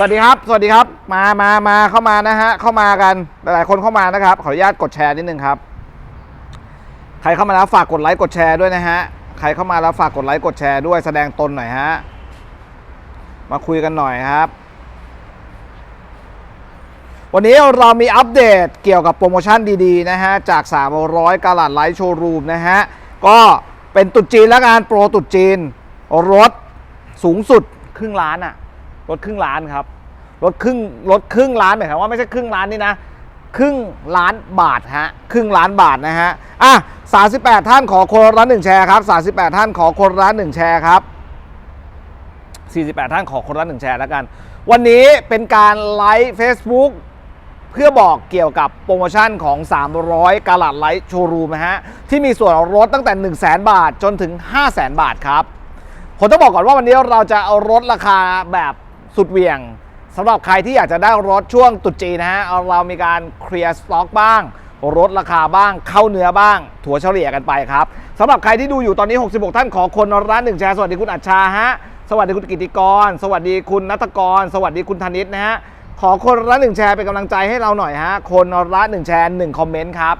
สวัสดีครับ สวัสดีครับ มามามาเข้ามานะฮะ เข้ามากัน หลายๆคนเข้ามานะครับ ขออนุญาตกดแชร์นิดนึงครับ ใครเข้ามาแล้วฝากกดไลค์กดแชร์ด้วยนะฮะ ใครเข้ามาแล้วฝากกดไลค์กดแชร์ด้วยแสดงตนหน่อยฮะ มาคุยกันหน่อยครับ วันนี้เรามีอัปเดตเกี่ยวกับโปรโมชั่นดีๆนะฮะ จาก 300กาลัดไลท์โชว์รูมนะฮะ ก็เป็นตุดจีนแล้วกันโปรตุดจีน รถสูงสุดครึ่งล้านอะ รถครึ่งล้านครับรถครึ่งรถครึ่งล้านหมายความว่าไม่ใช่ครึ่งล้านนี่นะครึ่งล้านบาทฮะครึ่งล้านบาทนะฮะอะ38 ท่านขอคนละหนึ่งแชร์ครับ38 ท่านขอคนละหนึ่งแชร์ครับ48 ท่านขอคนละหนึ่งแชร์แล้วกัน วันนี้เป็นการไลฟ์ Facebook เพื่อบอกเกี่ยวกับโปรโมชั่นของ 300 กาลัดไลท์โชว์รูมนะฮะ ที่มีส่วนลดตั้งแต่ 1 0 0 0 0แบาทจนถึง 5 0 0 0 0 0 บาทครับ ผมต้องบอกก่อนว่าวันนี้เราจะเอารถราคาแบบ สุดเหวี่ยงสำหรับใครที่อยากจะได้รถช่วงตรุษจีนะฮะเรามีการเคลียร์สต็อกบ้างลดราคาบ้างเข้าเนื้อบ้าง ถั่วเฉลี่ยกันไปครับสำหรับใครที่ดูอยู่ตอนนี้ 66 ท่านขอคนละหนึ่งแชร์สวัสดีคุณอัชชาฮะสวัสดีคุณกิติกร สวัสดีคุณนัทกร สวัสดีคุณธนิตนะฮะขอคนละหนึ่งแชร์เป็นกำลังใจให้เราหน่อยฮะคนละหนึ่งแชร์หนึ่งคอมเมนต์ครับ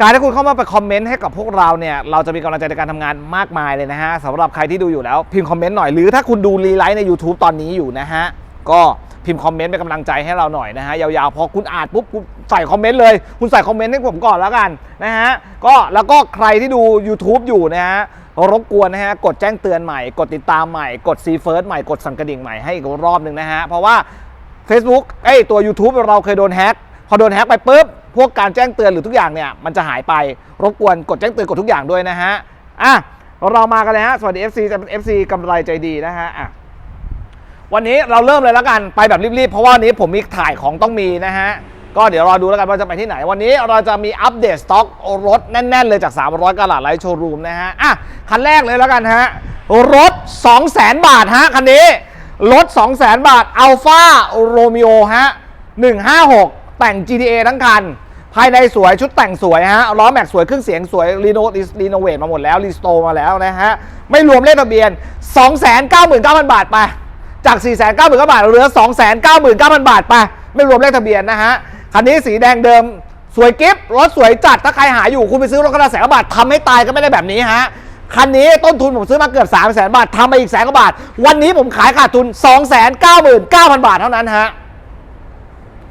การที่คุณเข้ามาไปคอมเมนต์ให้กับพวกเราเนี่ยเราจะมีกำลังใจในการทำงานมากมายเลยนะฮะสำหรับใครที่ดูอยู่แล้วพิมพ์คอมเมนต์หน่อยหรือถ้าคุณดูรีไลท์ใน YouTube ตอนนี้อยู่นะฮะก็พิมพ์คอมเมนต์เป็นกำลังใจให้เราหน่อยนะฮะยาวๆพอคุณอ่านปุ๊บคุณใส่คอมเมนต์เลย คุณใส่คอมเมนต์ให้ผมก่อนแล้วกันนะฮะก็แล้วก็ใครที่ดู YouTube อยู่นะฮะรบกวนนะฮะกดแจ้งเตือนใหม่ กดติดตามใหม่กดซีเฟิร์สใหม่กดสั่นกระดิ่งใหม่ให้อีกรอบหนึ่งนะฮะเพราะว่า Facebook เอ้ยตัว YouTube เราเคยโดนแฮ็ก พอโดนแฮ็กไปปุ๊บพวกการแจ้งเตือนหรือทุกอย่างเนี่ยมันจะหายไปรบกวนกดแจ้งเตือนกดทุกอย่างด้วยนะฮะอะเรามากันเลยฮะสวัสดี FC จะเป็น FC กำไรใจดีนะฮะอะวันนี้เราเริ่มเลยแล้วกันไปแบบรีบๆ เพราะว่านี้ผมมีถ่ายของต้องมีนะฮะ ก็เดี๋ยวรอดูแล้วกันว่าจะไปที่ไหน วันนี้เราจะมีอัปเดตสต็อกรถแน่น ๆ เลยจาก 300กะหลาดไลท์โชว์รูมนะฮะ อะ คันแรกเลยแล้วกันฮะ รถ 200,000 บาทฮะ คันนี้ รถ 200,000 บาท Alpha Romeo ฮะ 156 แต่ง GTA ทั้งคัน ภายในสวยชุดแต่งสวยฮะล้อแม็กสวยเครื่องเสียงสวยรีโนรีโนเวทมาหมดแล้วรีสโตร์มาแล้วนะฮะ ไม่รวมเลขทะเบียน 299,000 บาทไป จาก 499,000บาทเหลือ 299,000 บาทไป ไม่รวมเลขทะเบียนนะฮะ คันนี้สีแดงเดิมสวยกิฟรถสวยจัดถ้าใครหาอยู่คุณไปซื้อรถกระแสนกว่าบาททำให้ตายก็ไม่ได้แบบนี้ฮะคันนี้ต้นทุนผมซื้อมาเกือบ3 0 0 0 0 0 บาททำไปอีกแสนกว่าบาท วันนี้ผมขายขาดทุน 299,000 บาทเท่านั้นฮะ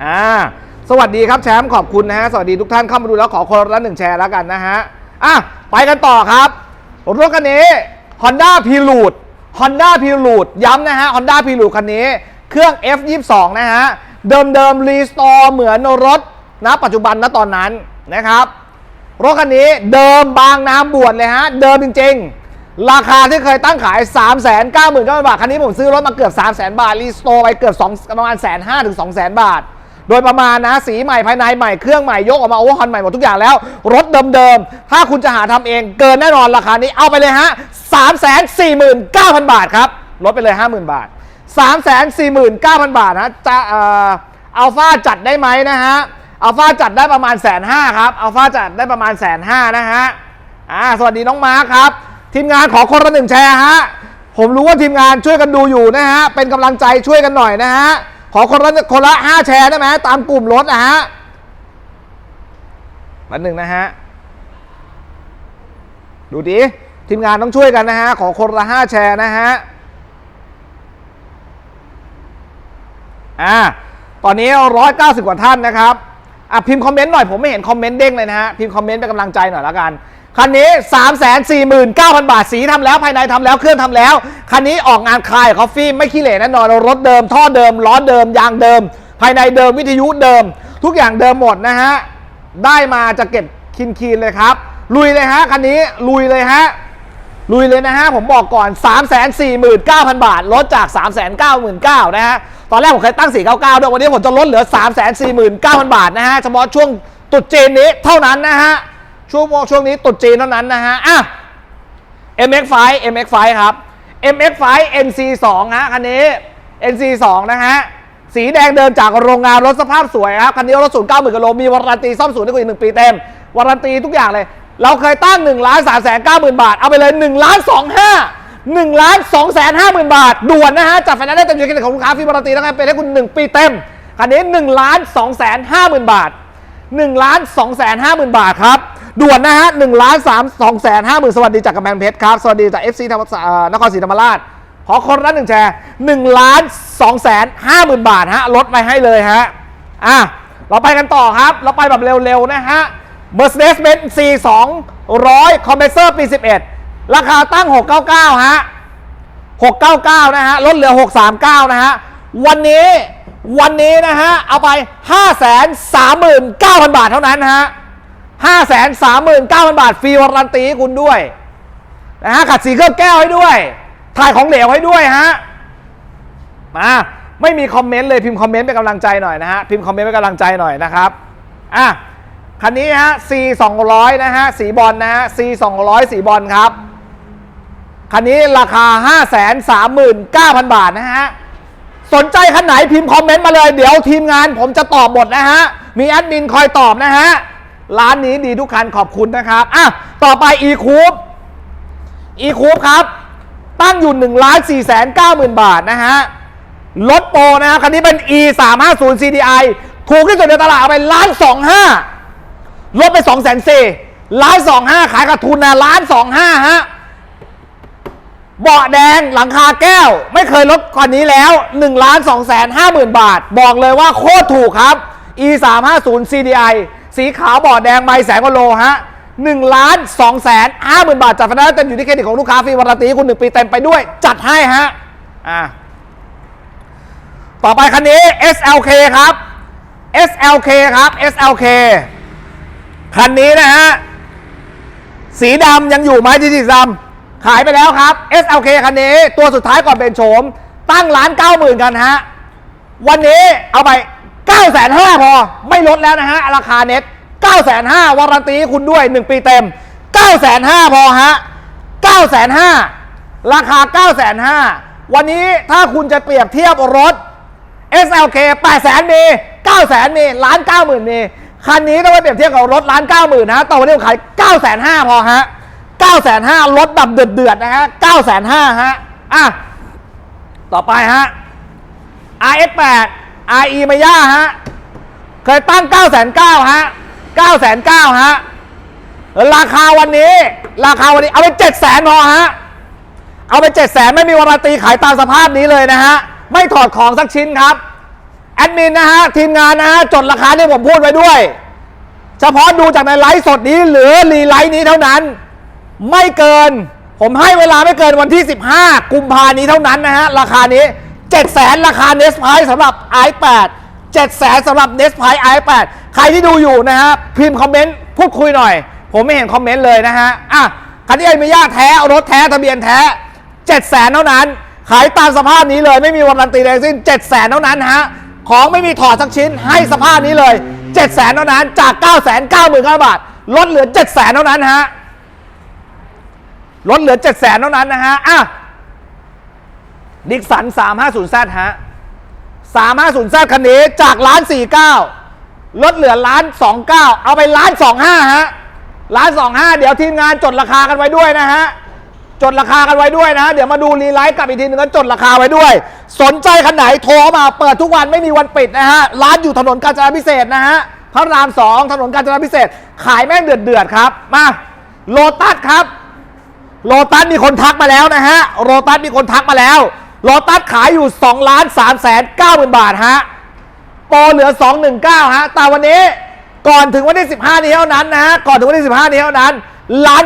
อ่า สวัสดีครับแชมป์ขอบคุณนะฮะสวัสดีทุกท่านเข้ามาดูแล้วขอคนละหนึ่งแชร์แล้วกันนะฮะอะไปกันต่อครับรถคันนี้ Honda p r e l u d e Honda p r e l u d e ย้ำนะฮะ Honda p r e l u d e คันนี้เครื่อง F22 นะฮะเดิมเดิมรีสตอร์เหมือนรถนะปัจจุบันนะตอนนั้นนะครับรถคันนี้เดิมบางน้ำบวชเลยฮะ เดิมจริง ๆ ราคาที่เคยตั้งขาย 3 9 9 0 0 0บาท คันนี้ผมซื้อรถมาเกือบ 3 0 0 0 0 0 บาท รีสโตร์ไปเกือบ2ประมาณแสนห้าถึง2 0 0 0 0บาท โดยประมาณนะสีใหม่ภายในใหม่เครื่องใหม่ยกออกมาโอเวอร์ฮอนใหม่หมดทุกอย่างแล้ว รถเดิมๆ ถ้าคุณจะหาทำเองเกินแน่นอนราคานี้เอาไปเลยฮะ3 4 9 0 0 0 บาทครับลดไปเลย 50,000 บาท 3 4 9 0 0 0 บาทนะจะเอ่อัลฟาจัดได้ไหมนะฮะอัลฟาจัดได้ประมาณแสนห้าครับอัลฟาจัดได้ประมาณแสนห้านะฮะอ่าสวัสดีน้องมาร์คครับ ทีมงานขอคนละหนึ่งแชร์ฮะผมรู้ว่าทีมงานช่วยกันดูอยู่นะฮะเป็นกำลังใจช่วยกันหน่อยนะฮะ ขอคนละคนละห้าแชร์ได้ไหมตามกลุ่มรถนะฮะวันหนึ่งนะฮะ ดูดิ ทีมงานต้องช่วยกันนะฮะ ขอคนละห้าแชร์นะฮะ อ่า ตอนนี้190กว่าท่านนะครับ อะพิมพ์คอมเมนต์หน่อย ผมไม่เห็นคอมเมนต์เด้งเลยนะฮะ พิมพ์คอมเมนต์เป็นกำลังใจหน่อยละกัน คันนี้ 349,000 บาท สีทำแล้วภายในทำแล้วเครื่องทำแล้ว คันนี้ออกงานคลายคอฟฟี่ไม่ขี้เหร่แน่นอนรถเดิม ท่อเดิม ล้อเดิม ยางเดิม ภายในเดิมวิทยุเดิม ทุกอย่างเดิมหมดนะฮะ ได้มาจะเก็บคินคีนเลยครับ ลุยเลยฮะ คันนี้ลุยเลยฮะ ลุยเลยนะฮะ ผมบอกก่อน 3 4 9 0 0 0 บาท ลดจาก 3 9 9 0 0 0นะฮะ ตอนแรกผมเคยตั้ง 499ด้วยวันนี้ผมจะลดเหลือ 3 4 9 0 0 0 บาทนะฮะ เฉพาะช่วงตรุษจีนนี้เท่านั้นนะฮะ ช่วงช่วงนี้ตรุษจีนเท่านั้นนะฮะอะ MX5 MX5 ครับ MX5 NC2 ฮะคันนี้ NC2 นะฮะสีแดงเดินจากโรงงานรถสภาพสวยครับคันนี้รถศูนย์เก้าหมื่นกิโลมีวารันตีซ่อมศูนย์ได้กว่าอีกหนึ่งปีเต็มวารันตีทุกอย่างเลย เราเคยตั้ง1นึ่งล้านสามแสนเก้าหมื่นบาท เอาไปเลย1นึ่งล้านสองห้า1ล้าน2แสน5หมื่นบาท ด่วนนะฮะจัดไฟแนนซ์ได้เต็มที่ของลูกค้าฟรีบาร์ตีแล้วกันเป็นให้คุณ1ปีเต็มคันนี้1ล้าน2แสน5หมื่นบาท1ล้าน2แสน5หมื่นบาทครับ ด่วนนะฮะ1ล้าน3 2แสน5หมื่นสวัสดีจากกำแพงเพชรครับ สวัสดีจากเอ่อนครศรีธรรมราช ขอคนละหนึ่งแชร์1ล้าน2แสน5หมื่นบาทฮะลดไปให้เลยฮะอะเราไปกันต่อครับ เราไปแบบเร็วๆนะฮะ Mercedes-Benz C 200 Compressor ปี 11 ราคาตั้ง 699 ฮะ 699 นะฮะ ลดเหลือ 639 นะฮะ วันนี้ วันนี้นะฮะ เอาไป 539,000 บาทเท่านั้นนะ 539,000 บาทฟรีวารันตีให้คุณด้วยนะฮะขัดสีเครื่องแก้วให้ด้วย ถ่ายของเหลวให้ด้วยฮะ มาไม่มีคอมเมนต์เลยพิมพ์คอมเมนต์เป็นกำลังใจหน่อยนะฮะพิมพ์คอมเมนต์เป็นกำลังใจหน่อยนะครับอะคันนี้ฮะ C 200นะฮะสีบอลนะฮะ C 200สีบอลครับ คันนี้ราคา 539,000 บาทนะฮะสนใจคันไหนพิมพ์คอมเมนต์มาเลย เดี๋ยวทีมงานผมจะตอบหมดนะฮะมีแอดมินคอยตอบนะฮะ ร้านนี้ดีทุกคันขอบคุณนะครับอะต่อไป e c o u p e c o u p ครับ ตั้งอยู่1ล้าน4แสน9หมื่นบาทนะฮะรถโปรนะฮะคันนี้เป็น e 3 5 0 CDI ถูกที่สุดในตลาดเอาไปล้านสองห้าลดไป2แสนสี่ล้านสองห้าขายกับทุนนะล้านสองห้าฮะเบาะแดงหลังคาแก้ว ไม่เคยลดกว่านี้แล้ว1ล้าน2แสน5หมื่นบาท บอกเลยว่าโคตรถูกครับ e 3 5 0 CDI สีขาวบาะแดงไม่แสนกว่าโลฮะ1ล้าน2แสน5หมื่นบาทจัดฟันได้เต็มอยู่ที่เครดิตของลูกค้าฟรีวารันตีคุณหนึ่งปีเต็มไปด้วย จัดให้ฮะอ่าต่อไปคันนี้ SLK ครับ SLK ครับ SLK คันนี้นะฮะสีดำยังอยู่ไหมที่สีดำขายไปแล้วครับ SLK คันนี้ ตัวสุดท้ายก่อนเป็นโฉม ตั้งร้านเก้าหมื่นกันฮะ วันนี้เอาไป 9ก้าแสนห้าพอ ไม่ลดแล้วนะฮะ ราคาเน็ต9ก้าแสนห้าวารันตีให้คุณด้วย 1 ปีเต็ม9ก้าแสนห้าพอฮะ9ก้าแสนห้าราคา9ก้าแสนห้าวันนี้ถ้าคุณจะเปรียบเทียบรถ SLK 8แสนมี9แสนมีล้าน9หมื่นมีคันนี้ต้องไปเปรียบเทียบกับรถล้าน9หมื่นนะแต่วันนี้ผมขาย9แสนห้าพอฮะ9แสนห้ารถแบบเดือดเดือดๆนะฮะ9แสนห้าฮะ อะ ต่อไปฮะ RS8 RE มาย่าฮะ เคยตั้ง 9 9 0 0 0ฮะ9 9 0 0 0ฮะ ราคาวันนี้ ราคาวันนี้เอาไป 7 0 0 0 0พอฮะ เอาไป 7 0 0 0 0ไม่มีวารันตีขายตามสภาพนี้เลยนะฮะ ไม่ถอดของสักชิ้นครับ แอดมินนะฮะ ทีมงานนะฮะ จดราคาที่ผมพูดไว้ด้วย เฉพาะดูจากในไลฟ์สดนี้หรือรีไลฟ์นี้เท่านั้น ไม่เกิน ผมให้เวลาไม่เกินวันที่ 15 กุมภานี้เท่านั้นนะฮะ ราคานี้ 7 0 0 0 0ราคา n e s p r i สำหรับ i8 7 0 0 0 0สำหรับ n e s p r i i8 ใครที่ดูอยู่นะฮะพิมพ์คอมเมนต์พูดคุยหน่อย ผมไม่เห็นคอมเมนต์เลยนะฮะอะคันที่ไอ้ไม่ยากแท้เอารถแท้ทะเบียนแท้7 0 0 0 0เท่านั้น ขายตามสภาพนี้เลยไม่มีวันรันตีแดงสิ้น7 0 0 0 0เท่านั้นฮะของไม่มีถอดสักชิ้นให้สภาพนี้เลย7 0 0 0 0เท่านั้นจาก 9 9 9 0 0 0บาทลดเหลือ7 0 0 0 0เท่านั้นฮะลดเหลือ7 0 0 0 0เท่านั้นนะฮะอะ ดิกสัน 350Z ฮะ 350Z คันนี้จากล้าน 49 ลดเหลือล้าน 29 เอาไปล้าน 25 ฮะ ล้าน 25 เดี๋ยวทีมงานจดราคากันไว้ด้วยนะฮะ จดราคากันไว้ด้วยนะ เดี๋ยวมาดูรีไลฟ์กลับอีกทีหนึงก็จดราคาไว้ด้วย สนใจคันไหนโทรมาเปิดทุกวันไม่มีวันปิดนะฮะ ร้านอยู่ถนนกาญจนาพิเศษนะฮะ พระราม2ถนนกาญจนาพิเศษ ขายแม่งเดือดเดือดครับ มาโลตัสครับ โลตัสมีคนทักมาแล้วนะฮะ โลตัสมีคนทักมาแล้ว โลตัสขายอยู่2ล้าน3แสน9หมื่นบาทฮะโปรเหลือ 219 ฮะ แต่วันนี้ก่อนถึงวันที่ 15 นี้เท่านั้นนะฮะ ก่อนถึงวันที่ 15 นี้เท่านั้นล้าน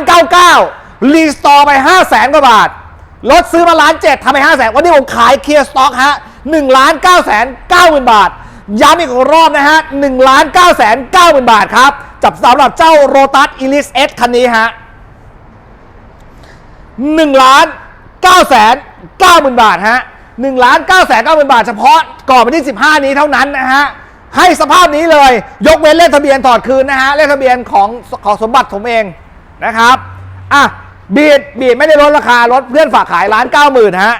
99 รีสตอร์ไป 5 แสนกว่าบาท รถซื้อมาล้านเจ็ดทำไป5แสนวันนี้ผมขายเคลียร์สต็อกฮะ1ล้าน9แสน9หมื่นบาท ย้ำอีกรอบนะฮะ1ล้าน9แสน9หมื่นบาทครับ จับสำหรับเจ้าโรตัสอีลิสเอสคันนี้ฮะหนึ่งล้านเก้าแสน เก้าหมื่นบาทฮะหนึ่งล้านเก้าแสนเก้าหมื่นบาท เฉพาะก่อนวันที่สิบห้านี้เท่านั้นนะฮะให้สภาพนี้เลยยกเว้นเลขทะเบียนถอดคืนนะฮะเลขทะเบียนของของสมบัติผมเองนะครับอะบีดบีดไม่ได้ลดราคารถเพื่อนฝากขายล้านเก้าหมื่นฮะ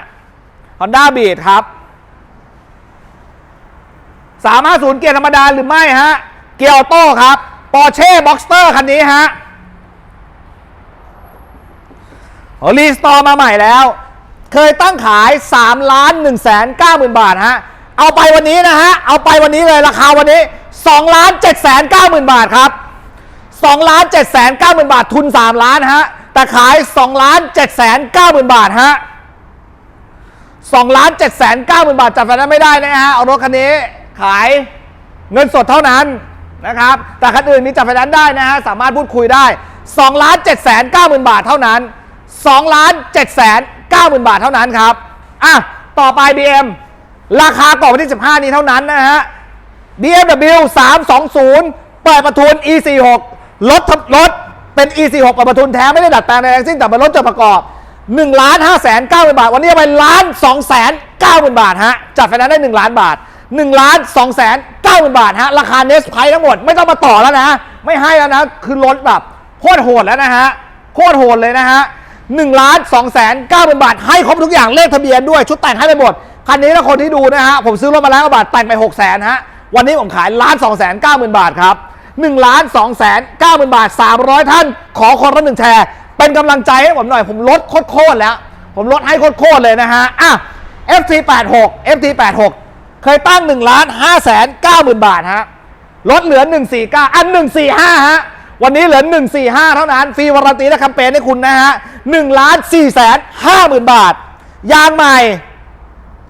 ฮอนด้าบีดครับสามารถศูนย์เกียร์ธรรมดาหรือไม่ฮะ เกียร์ออโต้ครับปอร์เช่บ็อกสเตอร์คันนี้ฮะรีสตอร์มาใหม่แล้ว เคยตั้งขาย3ล้าน1แสน9หมื่นบาทฮะ เอาไปวันนี้นะฮะ เอาไปวันนี้เลยราคาวันนี้2ล้าน7แสน9หมื่นบาทครับ2ล้าน7แสน9หมื่นบาททุน 3 ล้านฮะ แต่ขาย2ล้าน7แสน9หมื่นบาทฮะ2ล้าน7แสน9หมื่นบาทจัดไฟแนนซ์ไม่ได้นะฮะ เอารถคันนี้ขายเงินสดเท่านั้นนะครับ แต่คันอื่นมีจัดไฟแนนซ์ได้นะฮะ สามารถพูดคุยได้2ล้าน7แสน9หมื่นบาทเท่านั้น2ล้าน7แสน9หมื่ นบาทเท่านั้นครับอะต่อไป BM ราคาก่อนวันที่ 15 นี้เท่านั้นนะฮะ BMW 320 เปิดประทุน E46 รถทับรถเป็น E46 เปิดประทุนแท้ไม่ได้ดัดแปลงใดทั้งสิ้นแต่เป็นรถจดประกอบ1ล้าน5แสน9หมื่นบาท วันนี้ไปล้าน2แสน9หมื่นบาทฮะจัดไฟแนนซ์ได้ 1 ล้านบาท1ล้าน2แสน9หมื่นบาทฮะราคาเนสไพทั้งหมดไม่ต้องมาต่อแล้วนะ ไม่ให้แล้วนะ คือรถแบบโคตรโหดแล้วนะฮะโคตรโหดเลยนะฮะ 1ล้าน2แสน9หมื่นบาท ให้ครบทุกอย่างเลขทะเบียนด้วยชุดแต่งให้ไปหมด คันนี้ถ้าคนที่ดูนะฮะ ผมซื้อรถมาแล้วบาทแต่งไป6แสนฮะ วันนี้ผมขายล้าน2แสน9หมื่นบาทครับ1ล้าน2แสน9หมื่นบาท 300 ท่าน ขอคนละหนึ่งแชร์ เป็นกำลังใจให้ผมหน่อย ผมลดโคตรๆแล้ว ผมลดให้โคตรๆเลยนะฮะอะ FT86 FT86 เคยตั้ง1ล้าน5แสน9หมื่นบาทฮะลดเหลือ 149 อัน 145 ฮะ วันนี้เหลือ 145 เท่านั้น ฟรีวารันตีและแคมเปญให้คุณนะฮะ 1ล้าน4แสน5หมื่นบาท ยางใหม่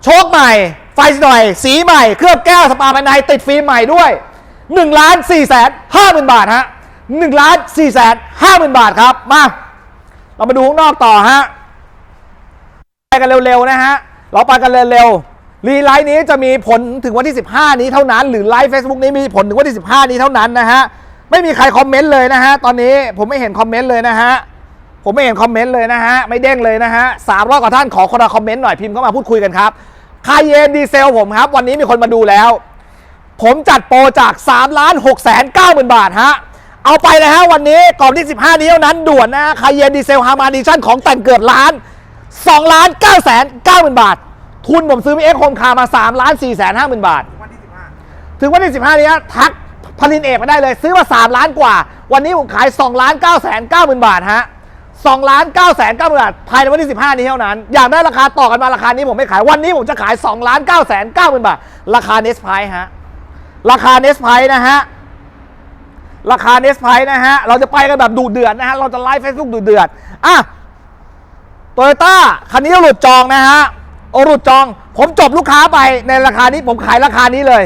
โชคใหม่ ไฟหน่อย สีใหม่ เคลือบแก้วสปาภายในติดฟิล์มใหม่ด้วย1ล้าน4แสน5หมื่นบาทฮะ1ล้าน4แสน5หมื่นบาทครับ มา เรามาดูข้างนอกต่อฮะ ไปกันเร็วๆนะฮะ เราไปกันเร็วๆ รีไลฟ์นี้จะมีผลถึงวันที่ 15 นี้เท่านั้น หรือไลฟ์ Facebook นี้มีผลถึงวันที่ 15 นี้เท่านั้นนะฮะ ไม่มีใครคอมเมนต์เลยนะฮะ ตอนนี้ผมไม่เห็นคอมเมนต์เลยนะฮะ ผมไม่เห็นคอมเมนต์เลยนะฮะ ไม่เด้งเลยนะฮะสามร้อยกว่าท่านขอคนละคอมเมนต์หน่อยพิมพ์เข้ามาพูดคุยกันครับคายเยนดีเซลผมครับ วันนี้มีคนมาดูแล้ว ผมจัดโปรจาก3ล้าน6แสน9หมื่นบาทฮะ เอาไปเลยฮะวันนี้กล่อนที่ 15 นี้เท่านั้นด่วนนะคายเยนดีเซลฮามาดิชั่นของแต่งเกิดล้าน2ล้าน9แสน9หมื่นบาท ทุนผมซื้อมีเอ็กโฮมคามา3ล้าน4แสน5หมื่นบาทวันที่15ถึงวันที่ 15 นี้ทักผลินเอกมาได้เลย ซื้อมา3ล้านกว่า วันนี้ผมขาย2ล้าน9แสน9หมื่นบาทฮะ 2ล้าน9แสน9หมื่นบาทภายในวันที่ 15 นี้เท่านั้น อยากได้ราคาต่อกันมาราคานี้ผมไม่ขาย วันนี้ผมจะขาย2ล้าน9แสน9หมื่นบาท ราคาเนสไพฮะ ราคาเนสไพนะฮะ ราคาเนสไพนะฮะ เราจะไปกันแบบดูเดือดนะฮะ เราจะไลฟ์เฟซบุ๊กดูเดือด อะโตโยต้าคันนี้หลุดจองนะฮะโอหลุดจอง ผมจบลูกค้าไปในราคานี้ผมขายราคานี้เลย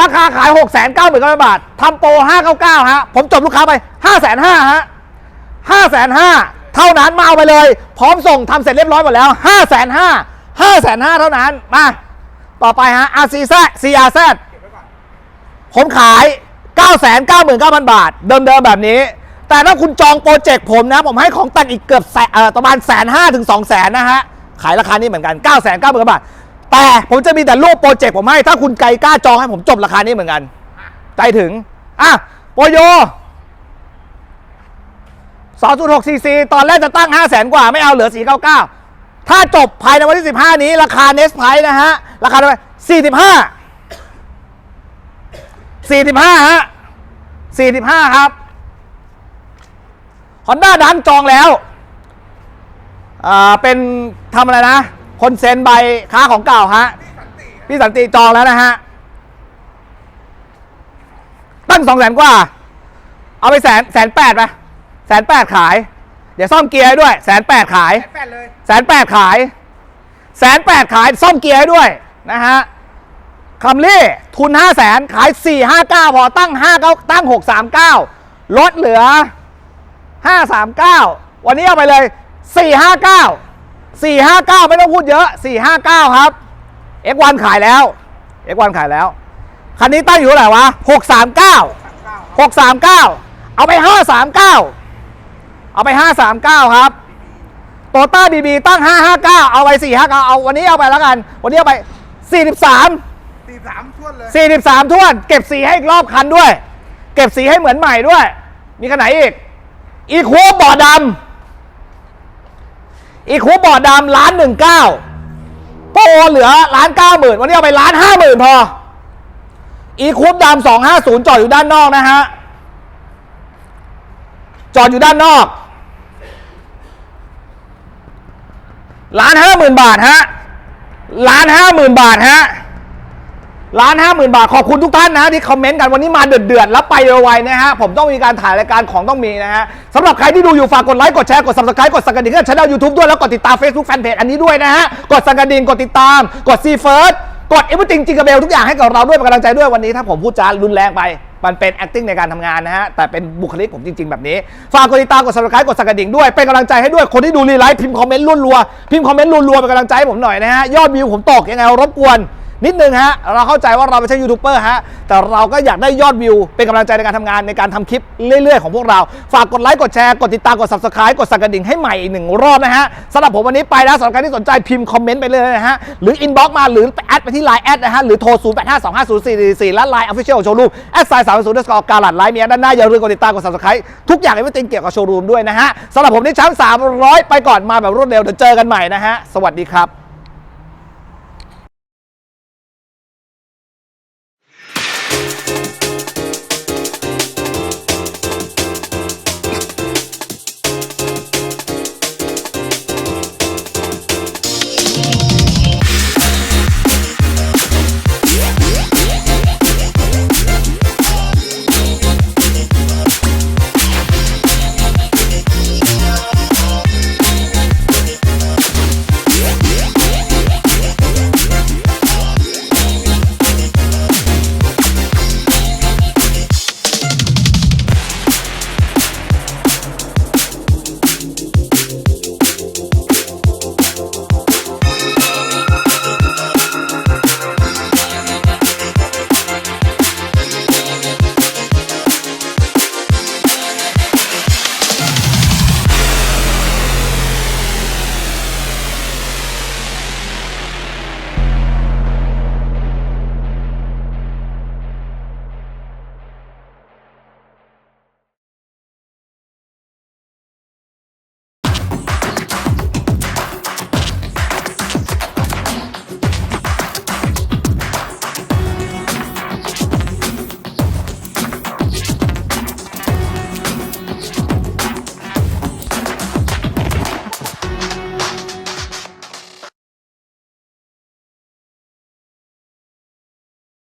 ราคาขาย6 9 9 0 0 0บาททำโปร599ฮะ ผมจบลูกค้าไป 5 5 0 0 0ฮะ5 5 0 0 0 เท่านั้นมาเอาไปเลย พร้อมส่งทำเสร็จเรียบร้อยหมดแล้ว5 5 0 0 0 5 5 5 0 0เท่านั้น มา ต่อไปฮะ RCZ CRZ เก็บไว้ก่อนผมขาย 999,000 บาท เดิมๆแบบนี้ แต่ถ้าคุณจองโปรเจกต์ผมนะ ผมให้ของแต่งอีกเกือบแสนเอ่อประมาณแสนห้าถึงสองแสนนะฮะ ขายราคานี้เหมือนกัน 9 9 0 0 0 0 บาท แต่ผมจะมีแต่รูปโปรเจกต์ผมให้ ถ้าคุณไกลกล้าจองให้ผมจบราคานี้เหมือนกัน ใจถึง อะโปโย 2.6ซีซีตอนแรกจะตั้ง 5 0 0แสนกว่าไม่เอาเหลือ 499 ถ้าจบภายในวันที่ 15 นี้ ราคาเนสไพรนะฮะ ราคาเท่าไหร่45 45 ฮะ 45 ครับฮอนด้าดันจองแล้ว อ่า เป็นทำอะไรนะ คนเซ็นใบค้าของเก่าฮะ พี่สันติพี่สันติจองแล้วนะฮะ ตั้งสองแสนกว่า เอาไปแสนแสนแปดไป แสนแปดขาย เดี๋ยวซ่อมเกียร์ให้ด้วยแสนแปดขายแปดเลยแสนแปดขายแสนแปดขายซ่อมเกียร์ให้ด้วยนะฮะคัมรี่ทุนห้าแสนขายสี่ห้าเก้าพอตั้งห้าเก้าตั้งหกสามเก้าลดเหลือห้าสามเก้าวันนี้เอาไปเลยสี่ห้าเก้าสี่ห้าเก้าไม่ต้องพูดเยอะสี่ห้าเก้าครับ X1 ขายแล้ว X1 ขายแล้ว คันนี้ตั้งอยู่เท่าไหร่วะหกสามเก้า39ครับหกสามเก้าเอาไปห้าสาม เก้าเอาไปห้าสามเก้าครับโตต้าบีบีตั้งห้าห้าเก้าเอาไปสี่ห้าเก้าเอาวันนี้เอาไปแล้วกัน วันนี้เอาไปสี่สิบสาม43ท้วนเลยสี่สิบสามท้วน เก็บสีให้อีกรอบคันด้วย เก็บสีให้เหมือนใหม่ด้วย มีคันไหนอีก อีคูบอดำอีคูบอดำล้านหนึ่งเก้าโปรเหลือล้านเก้าหมื่นวันนี้เอาไปล้านห้าหมื่นพอ อีคูบดำสองห้าศูนย์จอดอยู่ด้านนอกนะฮะ จอดอยู่ด้านนอก ล้านห้าหมื่นบาทฮะล้านห้าหมื่นบาทฮะล้านห้าหมื่นบาท ขอบคุณทุกท่านนะที่คอมเมนต์กันวันนี้มาเดือดๆแล้วไปไวๆนะฮะ ผมต้องมีการถ่ายรายการของต้องมีนะฮะสำหรับใครที่ดูอยู่ฝากกดไลค์กดแชร์กด subscribe กดสั่นกระดิ่งให้ช่องยูทูบด้วย แล้วกดติดตาม Facebook Fanpage อันนี้ด้วยนะฮะ กดสั่นกระดิ่งกดติดตาม กดซีเฟิร์สกดเอเวอร์ติงจิงกระเบลทุกอย่างให้กับเราด้วยเป็นกำลังใจด้วยวันนี้ถ้าผมพูดจารุนแรงไป มันเป็น acting ในการทำงานนะฮะ แต่เป็นบุคลิกผมจริง ๆ แบบนี้ ฝากกดติดตามกด subscribe กดสั่นกระดิ่งด้วย เป็นกำลังใจให้ด้วย คนที่ดูรีไลฟ์พิมพ์คอมเมนต์รัวๆ พิมพ์คอมเมนต์รัวๆ เป็นกำลังใจให้ผมหน่อยนะฮะ ยอดวิวผมตกยังไงรบกวน นิดนึงฮะเราเข้าใจว่าเราไม่ใช่ยูทูบเบอร์ฮะแต่เราก็อยากได้ยอดวิว เป็นกำลังใจในการทำงานในการทำคลิปเรื่อยๆของพวกเรา ฝากกดไลค์กดแชร์กดติดตามกด subscribe กดสั่นกระดิ่งให้ใหม่อีกหนึ่งรอบนะฮะสำหรับผมวันนี้ไปแล้วสำหรับใครที่สนใจพิมพ์คอมเมนต์ไปเลยนะฮะหรือ inbox มาหรือแอดไปที่ line แอดนะฮะหรือโทร 0 8 5 2 5 0 4 4 4และ line official โชว์รูมแอดไซน์3 0สกอร์การัดไลน์เมียด้านหน้าอย่าลืมกดติดตามกด subscribe ทุกอย่างไม่ติงเกี่ยวกับโชว์รูมด้วยนะฮะสำหรับผมนี่ช้ำ300 ไปก่อนมาแบบรวดเร็วเดี๋ยวเจอกันใหม่นะฮะสวัสดีครับ